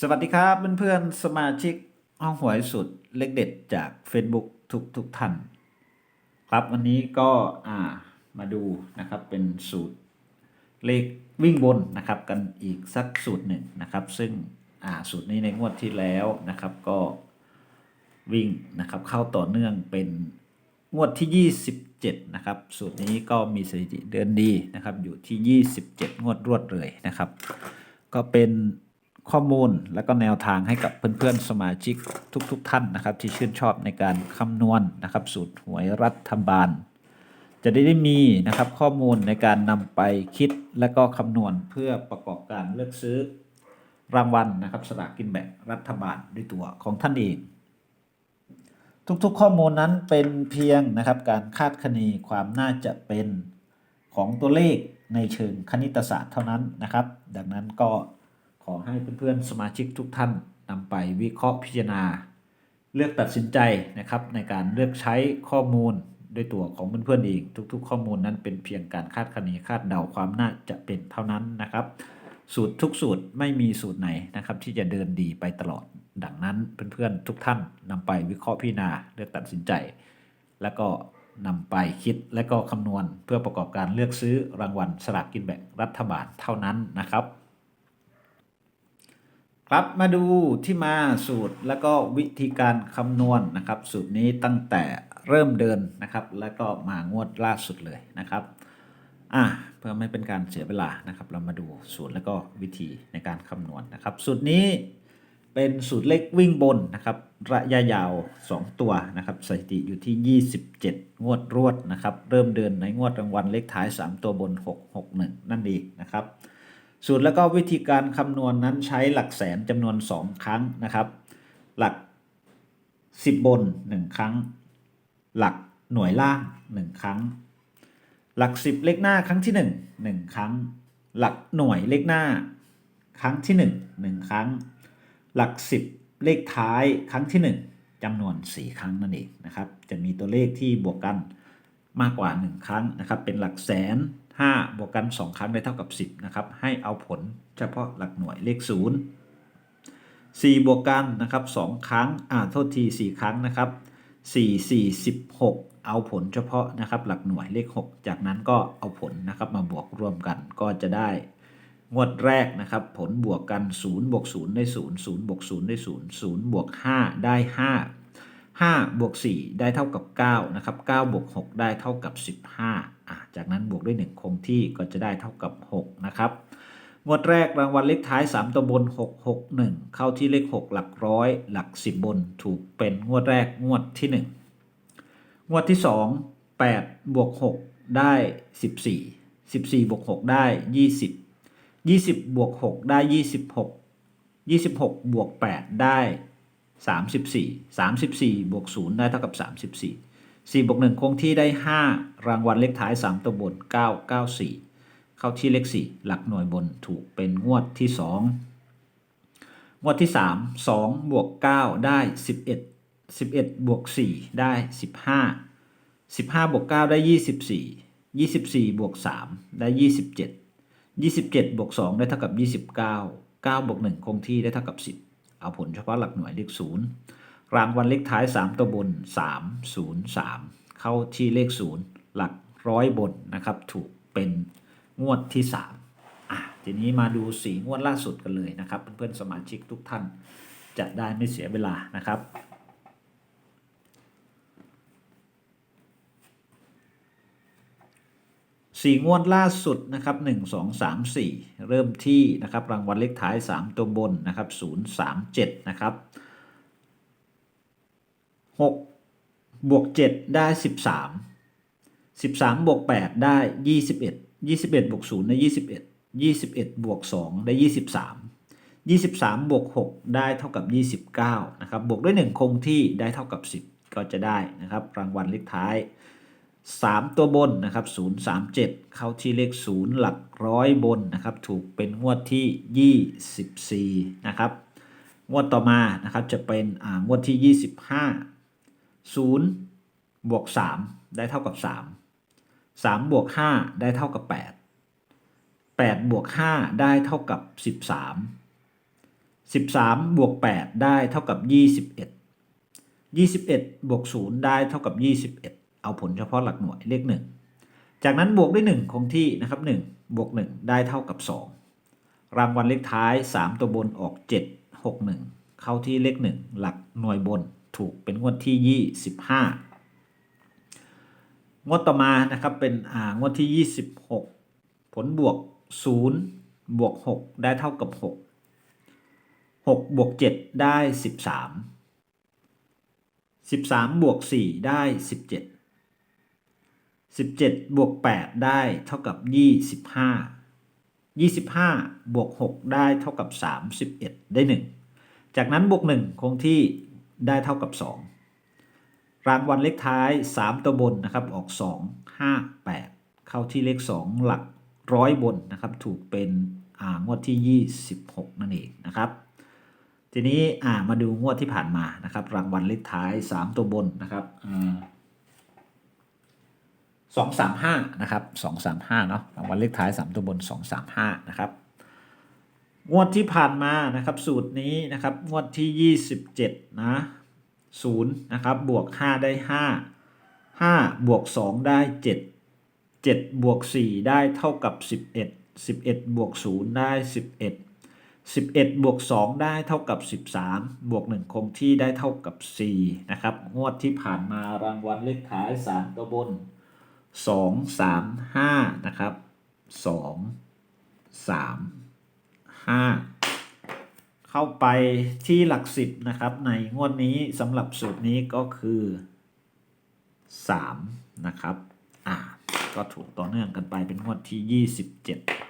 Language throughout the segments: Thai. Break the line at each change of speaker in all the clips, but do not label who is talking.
สวัสดีครับเพื่อนๆสมาชิกห้องหวยสุดเล็กเด็ดจาก Facebook ทุกทุกท่าน ครับวันนี้ก็อ่ามาดูนะครับเป็นสูตรเลขวิ่งบนนะครับกันอีกสักสูตรหนึ่งนะครับ ซึ่งอ่าสูตรนี้ในงวดที่แล้วนะครับก็วิ่งนะครับเข้าต่อเนื่องเป็นงวดที่ 27นะครับสูตรนี้ก็มีสถิติเดินดีนะครับอยู่ที่ 27 งวดรวดเลยนะครับ ก็เป็น ข้อมูลและก็แนวทางให้กับเพื่อนๆสมาชิกทุกๆทท่านนะครับ ที่ชื่นชอบในการคำนวณนะครับสูตรหวยรัฐบาล จะได้ได้มีนะครับข้อมูลในการนำไปคิดและก็คำนวณเพื่อประกอบการเลือกซื้อรางวัลนะครับสลากกินแบ่งรัฐบาลด้วยตัวของท่านเอง ทุกๆข้อมูลนั้นเป็นเพียงนะครับการคาดคะเนความน่าจะเป็นของตัวเลขในเชิงคณิตศาสตร์เท่านั้นนะครับ ดังนั้นก็ ขอให้เพื่อนๆสมาชิกทุกท่านนำไปวิเคราะห์พิจารณา เลือกตัดสินใจนะครับ ในการเลือกใช้ข้อมูลด้วยตัวของเพื่อนๆเองทุก ๆ ข้อมูลนั้นเป็นเพียงการคาดคะเนคาดเดาความน่าจะเป็นเท่านั้นนะครับ สูตรทุกสูตรไม่มีสูตรไหนนะครับ ที่จะเดินดีไปตลอด ดังนั้นเพื่อนๆทุกท่านนำไปวิเคราะห์พิจารณาเลือกตัดสินใจ แล้วก็นำไปคิดและก็คำนวณเพื่อประกอบการเลือกซื้อรางวัลสลากกินแบ่งรัฐบาลเท่านั้นนะครับ ครับมาดูที่มาสูตรแล้วก็วิธีการคำนวณนะครับ สูตรนี้ตั้งแต่เริ่มเดินนะครับ แล้วก็มางวดล่าสุดเลยนะครับอะเพื่อไม่เป็นการเสียเวลานะครับ เรามาดูสูตรแล้วก็วิธีในการคำนวณนะครับ สูตรนี้เป็นสูตรเล็กวิ่งบนนะครับ ระยะยาว 2 ตัวนะครับสถิติอยู่ที่ 27 งวดรวดนะครับ เริ่มเดินในงวดรางวัลเลขท้าย 3 ตัวบน 661 นั่นเองนะครับ สูตรแล้วก็วิธีการคำนวณนั้นใช้หลักแสนจำนวน 2 ครั้งนะครับ หลัก 10 บน 1 ครั้ง หลักหน่วยล่าง 1 ครั้ง หลัก 10 เลขหน้าครั้งที่ 1 1 ครั้ง หลักหน่วยเลขหน้า ครั้งที่ 1 1 ครั้ง หลัก 10 เลขท้ายครั้งที่ 1จำนวน 4 ครั้งนั่นเองนะครับ จะมีตัวเลขที่บวกกันมากกว่า 1 ครั้งนะครับ เป็นหลักแสน 5 บวกกัน 2 ครั้งได้เท่ากับ 10 นะครับ ให้เอาผลเฉพาะหลักหน่วยเลข 0 4 บวกกันนะครับ 2 ครั้ง อ่า โทษที 4 ครั้งนะครับ 4 4 16 เอาผลเฉพาะนะครับ หลักหน่วยเลข 6 จากนั้นก็เอาผลนะครับมาบวกรวมกันก็จะได้ งวดแรกนะครับ ผลบวกกัน 0 บวก 0 ได้ 0 0 บวก 0 ได้ 0 0 บวก 5 ได้ 5 5 บวก 4 ได้เท่ากับ 9 นะครับ 9 บวก 6 ได้เท่ากับ 15 จากนั้นบวกด้วย 1 คงที่ก็จะได้เท่ากับ 6 นะครับ งวดแรกรางวัลเลขท้าย 3 ตัวบน 6 6 1 เข้าที่เลข 6 หลักร้อย หลัก 10 บนถูกเป็นงวดแรกงวดที่ 1 งวดที่ 2 8 บวก 6 ได้ 14 14 บวก 6 ได้ 20 20 บวก 6 ได้ 26 26 บวก 8 ได้ 34 34 บวก 0 ได้เท่ากับ 34 4บวก1คงที่ได้ 5 รางวัลเลขท้าย 3 ตัวบน 9 94 เข้าที่เลข 4 หลักหน่วยบนถูกเป็นงวดที่ 2 งวดที่ 3 2 บวก 9 ได้ 11 11 บวก 4 ได้ 15 15 บวก 9 ได้ 24 24 บวก 3 ได้ 27 27 บวก 2 ได้เท่ากับ 29 9 บวก 1 คงที่ได้เท่ากับ 10 เอาผลเฉพาะหลักหน่วยเลข0 รางวัลเลขท้าย 3 ตัวบน 3 0 3 เข้าที่เลข 0 หลักร้อยบนนะครับ ถูกเป็นงวดที่ 3 อะ ทีนี้มาดูสีงวดล่าสุดกันเลยนะครับ เพื่อนๆสมาชิกทุกท่านจะได้ไม่เสียเวลานะครับสี่งวดล่าสุดนะครับหนึ่งสองสามสี่เริ่มที่นะครับรางวัลเลขท้ายสามตัวบนนะครับศูนย์สามเจ็ดนะครับ หกบวกเจ็ดได้สิบสามสิบสามบวกแปดได้ยี่สิบเอ็ดยี่สิบเอ็ดบวกศูนย์ได้ยี่สิบเอ็ดยี่สิบเอ็ดบวกสองได้ยี่สิบสามยี่สิบสามบวกหกได้เท่ากับยี่สิบเก้านะครับ บวกด้วยหนึ่งคงที่ได้เท่ากับสิบก็จะได้นะครับ รางวัลเลขท้าย 3 ตัวบนนะครับ 037 เข้าที่เลข 0 หลักร้อยบนนะครับ ถูกเป็นงวดที่ 24 นะครับ งวดต่อมานะครับจะเป็นอ่างวดที่ 25 0 บวก 3 ได้เท่ากับ 3 3 บวก 5 ได้เท่ากับ 8 8 บวก 5 ได้เท่ากับ 13 13 บวก 8 ได้เท่ากับ 21 21 บวก 0 ได้เท่ากับ 21 เอาผลเฉพาะหลักหน่วยเลข 1 จากนั้นบวกด้วย 1 คงที่นะครับ 1 บวก 1 ได้เท่ากับ 2 รางวัลเลขท้าย 3 ตัวบนออก 7 6 1 เข้าที่เลข 1 หลักหน่วยบน ถูกเป็นงวดที่ 25 งวดต่อมานะครับเป็นอ่างวดที่ 26 ผลบวก 0 บวก 6 ได้เท่ากับ 6 6 บวก 7 ได้ 13 13 บวก 4 ได้ 17 17 บวก 8 ได้เท่ากับ 25 25 บวก 6 ได้เท่ากับ 31 ได้ 1 จากนั้นบวก 1 คงที่ ได้เท่ากับ 2 รางวัลเลขท้าย 3 ตัวบนนะครับออก 2 5 8 เข้าที่เลข 2 หลักร้อยบนนะครับถูกเป็นอ่างวดที่ 26 นั่นเองนะครับ ทีนี้อ่ามาดูงวดที่ผ่านมานะครับ รางวัลเลขท้าย 3 ตัวบนนะครับสองสามห้านะครับสองสามห้าเนาะรางวัลเลขท้าย 3 ตัวบน 2 3 5นะครับ งวดที่ผ่านมานะครับสูตรนี้นะครับงวดที่ 27นะ0นะครับบวก 5 ได้ 5 5 บวก 2 ได้ 7 7 บวก 4 ได้เท่ากับ 11 11 บวก 0 ได้ 11 11 บวก 2 ได้เท่ากับ 13 บวก 1 คงที่ได้เท่ากับ 4 นะครับ งวดที่ผ่านมารางวัลเลขท้าย 3 ตัวบน 2 3 5 นะครับ 2 3 5 เข้าไปที่หลักสิบนะครับ ในงวดนี้สำหรับสูตรนี้ก็คือ 3 นะครับ อ่า ก็ถูกต่อเนื่องกันไปเป็นงวดที่ 27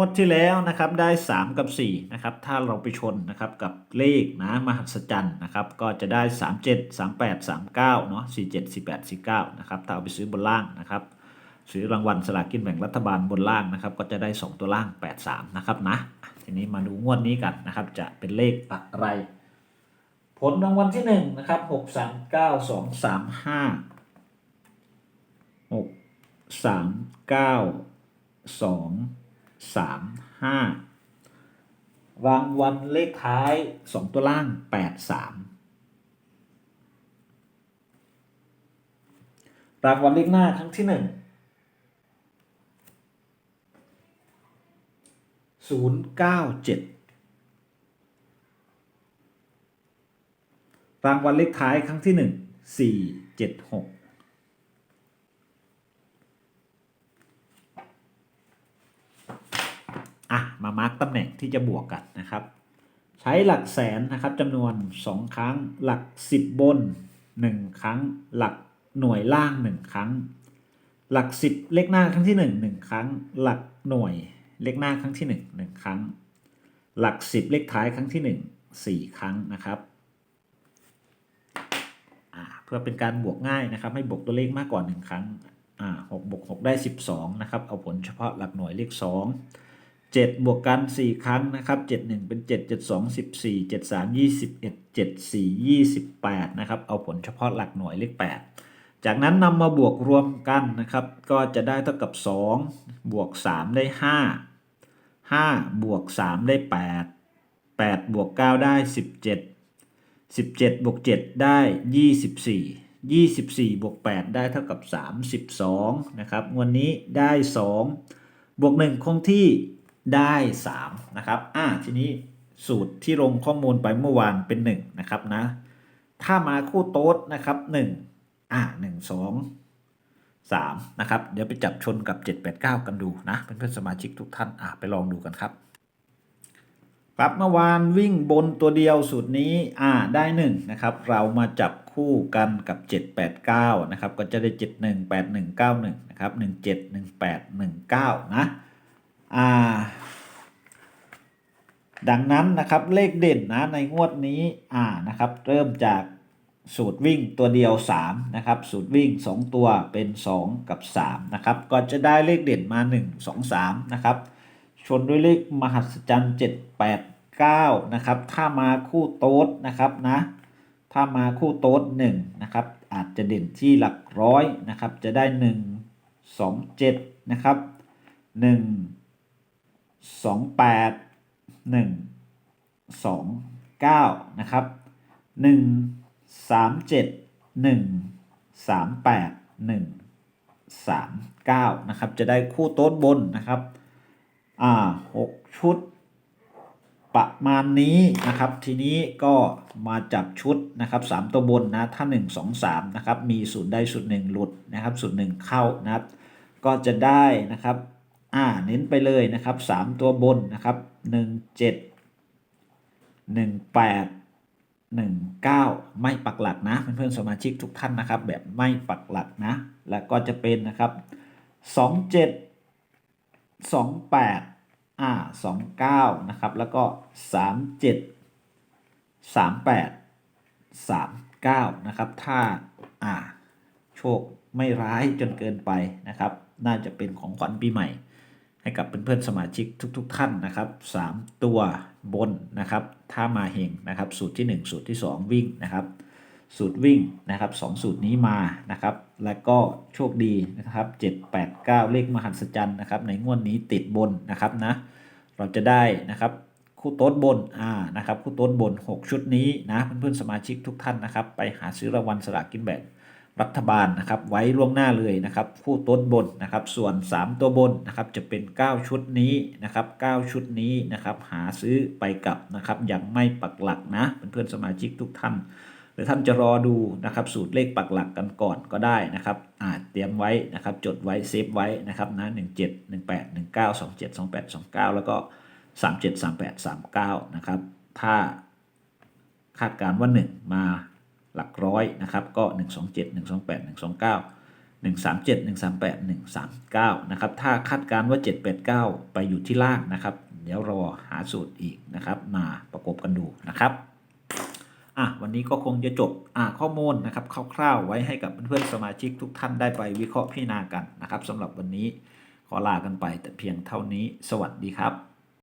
วดที่แล้วนะครับได้ 3 กับ4นะครับถ้าเราไปชนนะครับกับเลขนะมหัศจรรย์นะครับก็จะได้ 37 38 39เนาะ47 48 49นะครับถ้าเอาไปซื้อบนล่างนะครับซื้อรางวัลสลากกินแบ่งรัฐบาลบนล่างนะครับก็จะได้ 2 ตัวล่าง 83นะครับนะทีนี้มาดูงวดนี้กันนะครับจะเป็นเลขอะไร ผลรางวัลที่1นะครับ6 3 9 2 3 5 6 3 9 2 สามห้ารางวัลเลขท้ายสองตัวล่างแปดสามรางวัลเลขหน้าครั้งที่หนึ่งศูนย์เก้าเจ็ดรางวัลเลขท้ายครั้งที่หนึ่งสี่เจ็ดหก อะมามาร์กตำแหน่งที่จะบวกกันนะครับ ใช้หลักแสนนะครับจำนวน 2 ครั้ง หลัก 10 บน 1 ครั้ง หลักหน่วยล่าง 1 ครั้ง หลัก 10 เลขหน้าครั้งที่ 1 1 ครั้ง หลักหน่วยเลขหน้าครั้งที่ 1 1 ครั้ง หลัก 10 เลขท้ายครั้งที่ 1 4 ครั้งนะครับเพื่อเป็นการบวกง่ายนะครับให้บวกตัวเลขมากกว่า 1 ครั้งอ่า6บวก6ได้ 12นะครับเอาผลเฉพาะหลักหน่วยเลข 2 7 บวกกัน 4 ครั้งนะครับ 7 1 เป็น 7 7 2 14 7 3 21 7 4 28 นะครับ เอาผลเฉพาะหลักหน่วยเลข 8 จากนั้นนำมาบวกรวมกันนะครับ ก็จะได้เท่ากับ 2 บวก 3 ได้ 5 5 บวก 3 ได้ 8 8 บวก 9 ได้ 17 17 บวก 7 ได้ 24 24 บวก 8 ได้เท่ากับ 32 นะครับ วันนี้ได้ 2 บวก 1 คงที่ ได้3นะครับอ่าทีนี้สูตรที่ลงข้อมูลไปเมื่อวานเป็น1นะครับนะถ้ามาคู่โต๊ดนะครับ1อ่า1 2 3นะครับเดี๋ยวไปจับชนกับ 789 กันดูนะเพื่อนสมาชิกทุกท่านอ่าไปลองดูกันครับครับเมื่อวานวิ่งบนตัวเดียวสูตรนี้อ่าได้1นะครับเรามาจับคู่กันกับ 789นะครับก็จะได้ 718191นะครับ171819นะ ดังนั้นนะครับเลขเด่นนะในงวดนี้อ่านะครับเริ่มจากสูตรวิ่งตัวเดียว3นะครับสูตรวิ่ง 2 ตัวเป็น 2 กับ3นะครับก็จะได้เลขเด่นมา 1 2 3นะครับชนด้วยเลขมหัศจรรย์7 8 9นะครับถ้ามาคู่โต๊ดนะครับนะถ้ามาคู่โต๊ด1นะครับอาจจะเด่นที่หลักร้อยนะครับจะได้ 1 2 7นะครับ1 2 8 1 2 9นะครับ1 3 7 1 3 8 1 3 9นะครับ จะได้คู่โต๊ดบนนะครับ อ่า6ชุด ประมาณนี้นะครับ ทีนี้ก็มาจับชุดนะครับ3ตัวบนนะ ถ้า1 2 3นะครับ มีสูตรได้สูตรหนึ่งหลุดนะครับสูตรหนึ่งเข้านะครับ ก็จะได้นะครับ อ่าเน้นไปเลยนะครับ 3 ตัวบนนะครับ 1 7 1 8 1 9 ไม่ปักหลักนะ เพื่อนๆสมาชิกทุกท่านนะครับ แบบไม่ปักหลักนะ แล้วก็จะเป็นนะครับ 2 7 2 8 อ่าสองเก้านะครับ แล้วก็สามเจ็ดสามแปดสามเก้านะครับ ถ้าอ่า โชคไม่ร้ายจนเกินไปนะครับ น่าจะเป็นของขวัญปีใหม่ ให้กับเพื่อนๆสมาชิกทุก ๆ ท่านนะครับสามตัวบนนะครับ ถ้ามาเฮงนะครับ สูตรที่ 1 สูตรที่ 2 วิ่งนะครับ สูตรวิ่งนะครับสองสูตรนี้มานะครับ แล้วก็โชคดีนะครับ 7 8 9 เลขมหัศจรรย์นะครับ ในงวดนี้ติดบนนะครับนะ เราจะได้นะครับคู่โต๊ดบน อ่า นะครับ คู่โต๊ดบน 6 ชุดนี้นะ เพื่อนๆสมาชิกทุกท่านนะครับ ไปหาซื้อรางวัลสลากกินแบ่ง รัฐบาลนะครับไว้ล่วงหน้าเลยนะครับคู่ต๊ดบนนะครับส่วน 3 ตัวบนนะครับจะเป็น 9 ชุดนี้นะครับ9ชุดนี้นะครับหาซื้อไปกลับนะครับยังไม่ปักหลักนะเพื่อนๆสมาชิกทุกท่าน หรือท่านจะรอดูนะครับสูตรเลขปักหลักกันก่อนก็ได้นะครับอาจเตรียมไว้นะครับจดไว้เซฟไว้นะครับนะ17 18 19 27 28 29 แล้วก็ 37 38 39นะครับถ้าคาดการณ์ว่า 1 มา หลักร้อยนะครับก็ 127 128 129 137 138 139นะครับถ้าคาดการณ์ว่า 789 ไปอยู่ที่ล่างนะครับ เดี๋ยวรอหาสูตรอีกนะครับ มาประกบกันดูนะครับอะวันนี้ก็คงจะจบอะข้อมูลนะครับคร่าวๆ ไว้ให้กับเพื่อนๆสมาชิกทุกท่านได้ไปวิเคราะห์พิจารณากันนะครับสำหรับวันนี้ขอลากันไปแต่เพียงเท่านี้ สวัสดีครับ